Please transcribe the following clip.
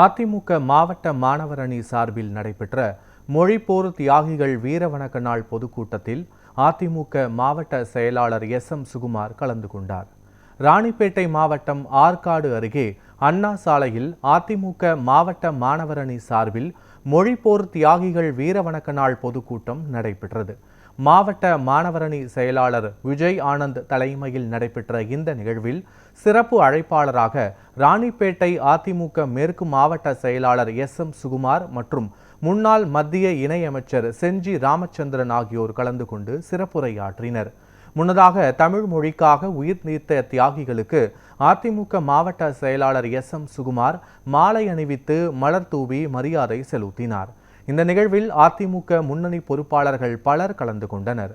அதிமுக மாவட்ட மாணவர் அணி சார்பில் நடைபெற்ற மொழிப்போர் தியாகிகள் வீரவணக்க நாள் பொதுக்கூட்டத்தில் அதிமுக மாவட்ட செயலாளர் எஸ் எம் சுகுமார் கலந்து கொண்டார். ராணிப்பேட்டை மாவட்டம் ஆற்காடு அருகே அண்ணா சாலையில் அதிமுக மாவட்ட மாணவர் அணி சார்பில் மொழிப்போர் தியாகிகள் வீரவணக்க நாள் பொதுக்கூட்டம் நடைபெற்றது. மாவட்ட மாணவரணி செயலாளர் விஜய் ஆனந்த் தலைமையில் நடைபெற்ற இந்த நிகழ்வில் சிறப்பு அழைப்பாளராக ராணிப்பேட்டை அதிமுக மேற்கு மாவட்ட செயலாளர் எஸ் எம் சுகுமார் மற்றும் முன்னாள் மத்திய இணையமைச்சர் செஞ்சி ராமச்சந்திரன் ஆகியோர் கலந்து கொண்டு சிறப்புரையாற்றினர். முன்னதாக தமிழ் மொழிக்காக உயிர் நீத்த தியாகிகளுக்கு அதிமுக மாவட்ட செயலாளர் எஸ் எம் சுகுமார் மாலை அணிவித்து மலர் தூவி மரியாதை செலுத்தினார். இந்த நிகழ்வில் அதிமுக முன்னணி பொறுப்பாளர்கள் பலர் கலந்து கொண்டனர்.